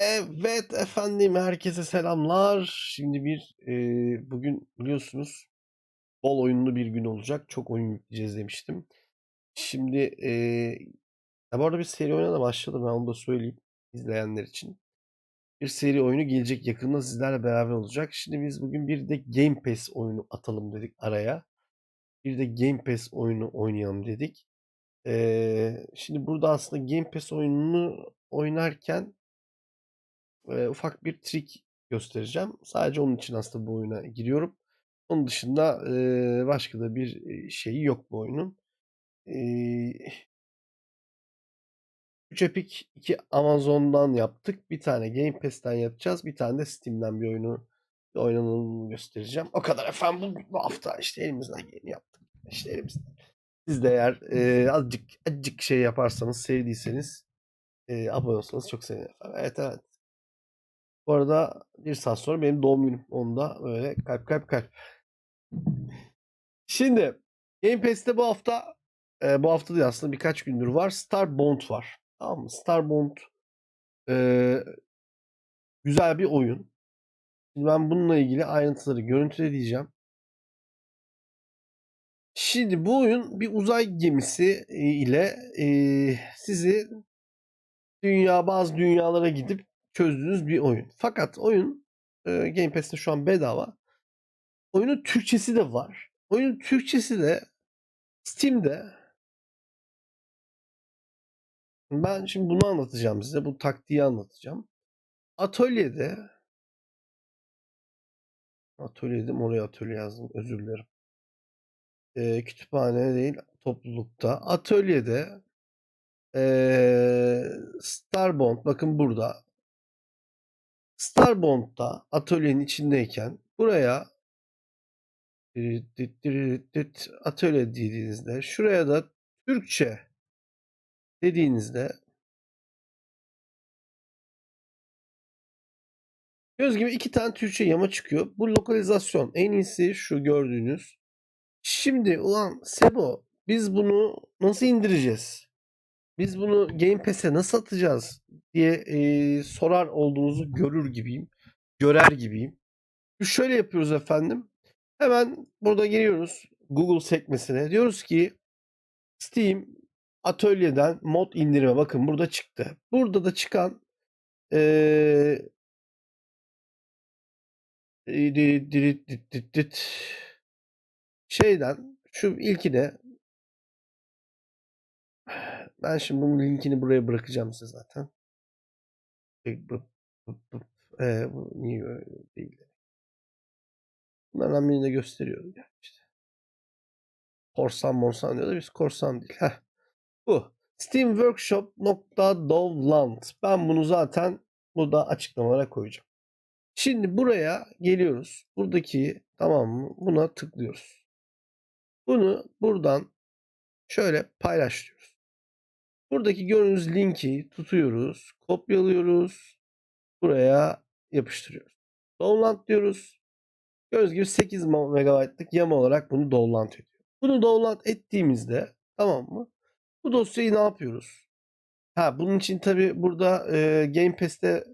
Evet efendim herkese selamlar. Şimdi bir e, bugün biliyorsunuz bol oyunlu bir gün olacak. Çok oyun yükleyeceğiz demiştim. Şimdi e, ya bu arada bir seri oyuna da başladım. Ben onu da söyleyeyim izleyenler için. Bir seri oyunu gelecek yakında sizlerle beraber olacak. Şimdi biz bugün bir de Game Pass oyunu atalım dedik araya. Bir de Game Pass oyunu oynayalım dedik. E, şimdi burada aslında Game Pass oyununu oynarken e, ufak bir trik göstereceğim. Sadece onun için aslında bu oyuna giriyorum. Onun dışında e, başka da bir şeyi yok bu oyunun. E, 3 Epic, 2 Amazon'dan yaptık. Bir tane Game Pass'ten yapacağız. Bir tane de Steam'den bir oyunu bir göstereceğim. O kadar efendim bu, hafta işte elimizden geleni yaptık. İşte elimizden. Siz de eğer e, azıcık azıcık şey yaparsanız, sevdiyseniz e, abone olsanız çok sevinirim. Evet evet. Bu arada bir saat sonra benim doğum günüm. Onda böyle kalp kalp kalp. Şimdi Game Pass'te bu hafta e, bu hafta değil aslında birkaç gündür var. Starbound var. Tamam mı? Starbound e, güzel bir oyun. Şimdi ben bununla ilgili ayrıntıları görüntüleyeceğim. Şimdi bu oyun bir uzay gemisi e, ile e, sizi dünya bazı dünyalara gidip çözdüğünüz bir oyun. Fakat oyun e, Game Pass'te şu an bedava. Oyunun Türkçesi de var. Oyunun Türkçesi de Steam'de ben şimdi bunu anlatacağım size. Bu taktiği anlatacağım. Atölyede Atölye dedim oraya atölye yazdım. Özür dilerim. E, kütüphane değil toplulukta. Atölyede e, Starbound bakın burada Starbound'da atölyenin içindeyken buraya atölye dediğinizde şuraya da Türkçe dediğinizde göz gibi iki tane Türkçe yama çıkıyor. Bu lokalizasyon en iyisi şu gördüğünüz. Şimdi ulan Sebo biz bunu nasıl indireceğiz? Biz bunu Game Pass'e nasıl atacağız diye e, sorar olduğunuzu görür gibiyim. Görer gibiyim. Şöyle yapıyoruz efendim. Hemen burada giriyoruz Google sekmesine. Diyoruz ki Steam atölyeden mod indirme. Bakın burada çıktı. Burada da çıkan ee, şeyden şu ilkine ben şimdi bunun linkini buraya bırakacağım size zaten. E, bu niye değil? Bunlardan birini de gösteriyorum yani işte. Korsan morsan diyor da biz korsan değil. Heh. Bu. steamworkshop.dovland. Ben bunu zaten burada açıklamalara koyacağım. Şimdi buraya geliyoruz. Buradaki tamam mı? Buna tıklıyoruz. Bunu buradan şöyle paylaşıyoruz. Buradaki gördüğünüz linki tutuyoruz. Kopyalıyoruz. Buraya yapıştırıyoruz. Download diyoruz. Gördüğünüz gibi 8 MB'lık yama olarak bunu download ediyor. Bunu download ettiğimizde tamam mı? Bu dosyayı ne yapıyoruz? Ha bunun için tabi burada e, Game Pass'te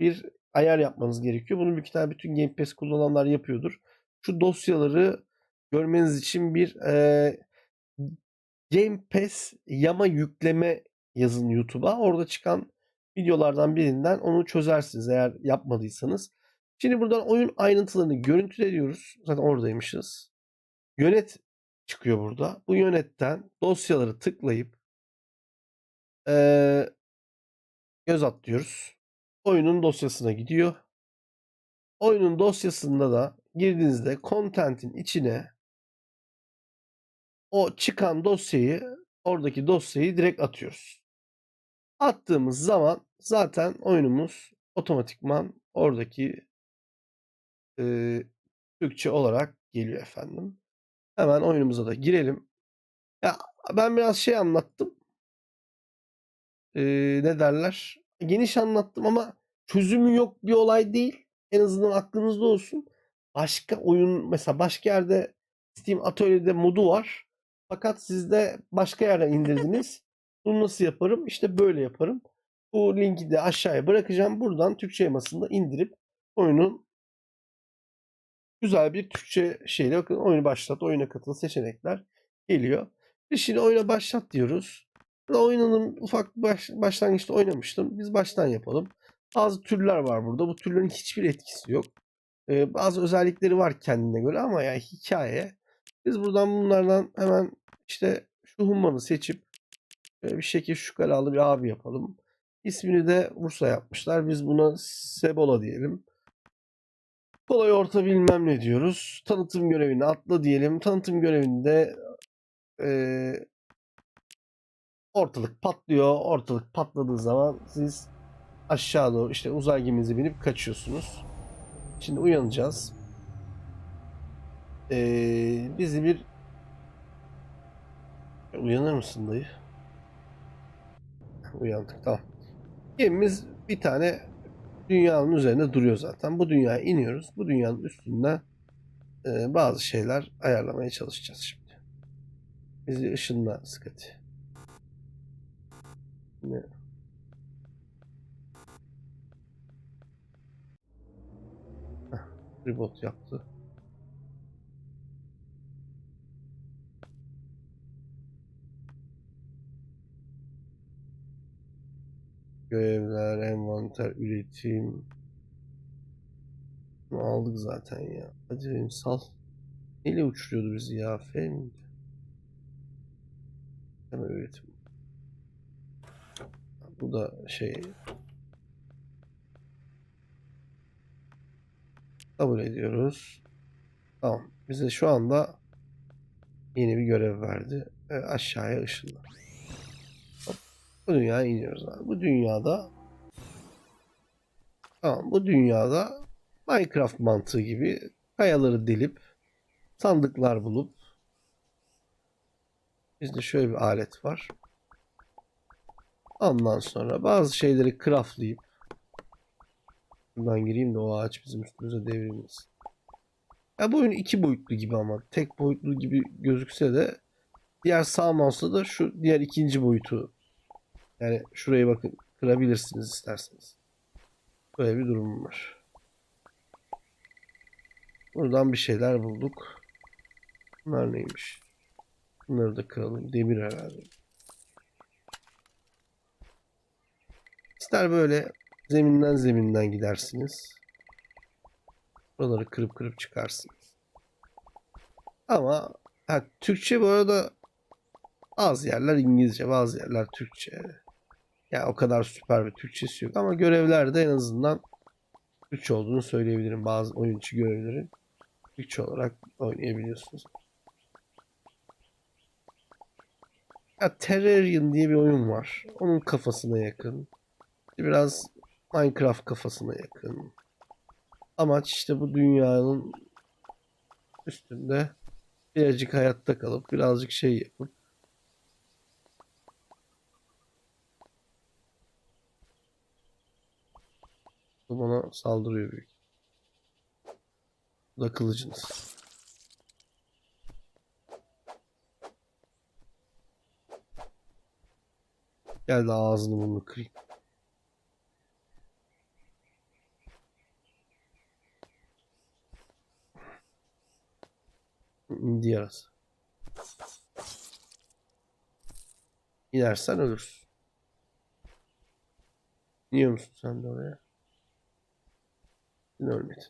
bir ayar yapmanız gerekiyor. Bunu büyük ihtimalle bütün Game Pass kullananlar yapıyordur. Şu dosyaları görmeniz için bir e, Game Pass yama yükleme yazın YouTube'a. Orada çıkan videolardan birinden onu çözersiniz eğer yapmadıysanız. Şimdi buradan oyun ayrıntılarını görüntülüyoruz. Zaten oradaymışız. Yönet çıkıyor burada. Bu yönetten dosyaları tıklayıp ee, göz atlıyoruz. Oyunun dosyasına gidiyor. Oyunun dosyasında da girdiğinizde content'in içine o çıkan dosyayı oradaki dosyayı direkt atıyoruz. Attığımız zaman zaten oyunumuz otomatikman oradaki e, Türkçe olarak geliyor efendim. Hemen oyunumuza da girelim. Ya ben biraz şey anlattım. Ee, ne derler? Geniş anlattım ama çözümü yok bir olay değil. En azından aklınızda olsun. Başka oyun mesela başka yerde Steam Atölye'de modu var. Fakat siz de başka yerden indirdiniz. Bunu nasıl yaparım? İşte böyle yaparım. Bu linki de aşağıya bırakacağım. Buradan Türkçe yamasını da indirip oyunun güzel bir Türkçe şeyle bakın oyunu başlat, oyuna katıl seçenekler geliyor. Biz şimdi oyuna başlat diyoruz. Oyunun ufak baş, başlangıçta oynamıştım. Biz baştan yapalım. Bazı türler var burada. Bu türlerin hiçbir etkisi yok. Ee, bazı özellikleri var kendine göre ama yani hikaye. Biz buradan bunlardan hemen işte şu hummanı seçip e, bir şekil şu karalı bir abi yapalım. İsmini de Ursa yapmışlar. Biz buna Sebola diyelim. Kolay orta bilmem ne diyoruz. Tanıtım görevini atla diyelim. Tanıtım görevinde eee, ortalık patlıyor. Ortalık patladığı zaman siz aşağı doğru işte uzay geminize binip kaçıyorsunuz. Şimdi uyanacağız. Eee bizi bir uyanır mısın dayı? Uyandık tamam. Gemimiz bir tane dünyanın üzerinde duruyor zaten. Bu dünyaya iniyoruz. Bu dünyanın üstünden e, bazı şeyler ayarlamaya çalışacağız şimdi. Bizi ışınla sıkıntı. Ne? Heh, yaptı. Görevler, envanter, üretim. Bunu aldık zaten ya. Hadi benim sal. Neyle uçuruyordu bizi ya? F miydi? Hemen üretim. Bu da şey. Kabul ediyoruz. Tamam. Bize şu anda yeni bir görev verdi. E, aşağıya ışınla. Bu dünyaya iniyoruz abi. Bu dünyada Tamam bu dünyada Minecraft mantığı gibi kayaları delip sandıklar bulup bizde şöyle bir alet var. Ondan sonra bazı şeyleri craftlayıp buradan gireyim de o ağaç bizim üstümüze devrilmesin. Ya bu oyun iki boyutlu gibi ama tek boyutlu gibi gözükse de diğer sağ mouse'da da şu diğer ikinci boyutu yani şuraya bakın kırabilirsiniz isterseniz. Böyle bir durum var. Buradan bir şeyler bulduk. Bunlar neymiş? Bunları da kıralım. Demir herhalde. İster böyle zeminden zeminden gidersiniz. Buraları kırıp kırıp çıkarsınız. Ama ha, Türkçe bu arada bazı yerler İngilizce, bazı yerler Türkçe. Ya o kadar süper bir Türkçesi yok ama görevlerde en azından Türkçe olduğunu söyleyebilirim. Bazı oyun içi görevleri Türkçe olarak oynayabiliyorsunuz. Ya Terrarium diye bir oyun var. Onun kafasına yakın. Biraz Minecraft kafasına yakın. Amaç işte bu dünyanın üstünde birazcık hayatta kalıp birazcık şey yapıp Bu bana saldırıyor büyük. Bu da kılıcınız. Gel de ağzını bunu kırayım. İndi yarası. İnersen ölürsün. İniyor musun sen de oraya? Sen ölmedin.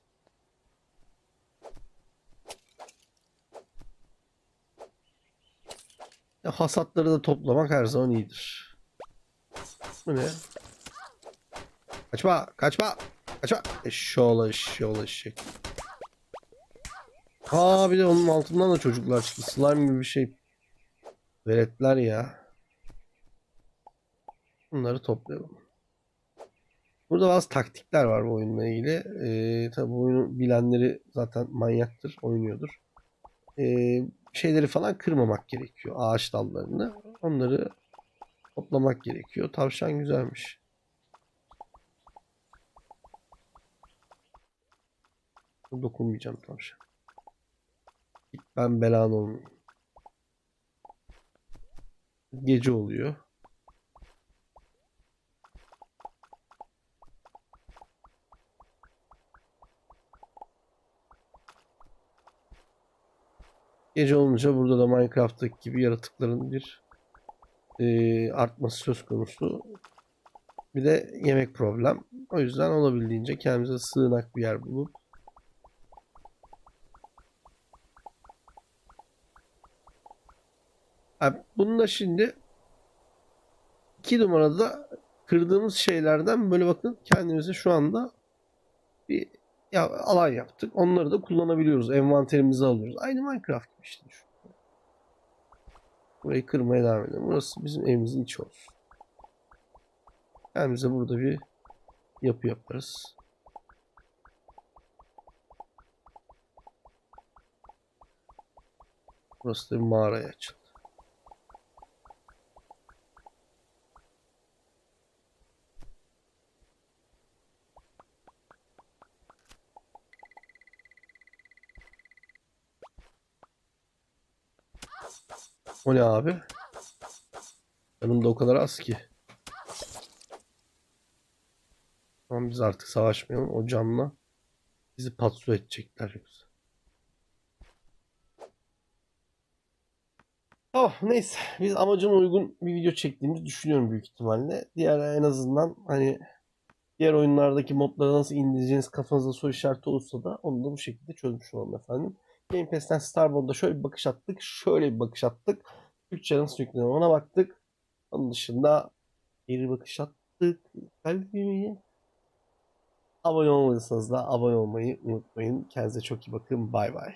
Ya hasatları da toplamak her zaman iyidir. Bu ne? Kaçma, kaçma, kaçma. Eşşoğlu, eşşoğlu eşek. Ha bir de onun altından da çocuklar çıktı. Slime gibi bir şey. Veletler ya. Bunları toplayalım. Burada bazı taktikler var bu oyunla ilgili. Ee, tabii oyunu bilenleri zaten manyaktır, oynuyordur. Ee, şeyleri falan kırmamak gerekiyor. Ağaç dallarını. Onları toplamak gerekiyor. Tavşan güzelmiş. Dokunmayacağım tavşan. Ben belan olmayayım. Gece oluyor. Gece olunca burada da Minecraft'taki gibi yaratıkların bir e, artması söz konusu. Bir de yemek problem. O yüzden olabildiğince kendimize sığınak bir yer bulup Abi bununla şimdi iki numarada kırdığımız şeylerden böyle bakın kendimize şu anda bir ya, alan yaptık. Onları da kullanabiliyoruz. Envanterimize alıyoruz. Aynı Minecraft gibi işte. Burayı kırmaya devam edelim. Burası bizim evimizin içi olsun. Kendimize burada bir yapı yaparız. Burası da bir mağaraya açıldı. O ne abi? Yanımda o kadar az ki. Tamam biz artık savaşmayalım. O camla bizi patso edecekler yoksa. Tamam neyse. Biz amacına uygun bir video çektiğimizi düşünüyorum büyük ihtimalle. Diğer en azından hani diğer oyunlardaki modları nasıl indireceğiniz kafanızda soru işareti olursa da onu da bu şekilde çözmüş olalım efendim. Game Pass'ten Starboard'a şöyle bir bakış attık. Şöyle bir bakış attık. Türkçe nasıl yükleniyor ona baktık. Onun dışında bir bakış attık. Kalbimi Abone olmadıysanız da abone olmayı unutmayın. Kendinize çok iyi bakın. Bay bay.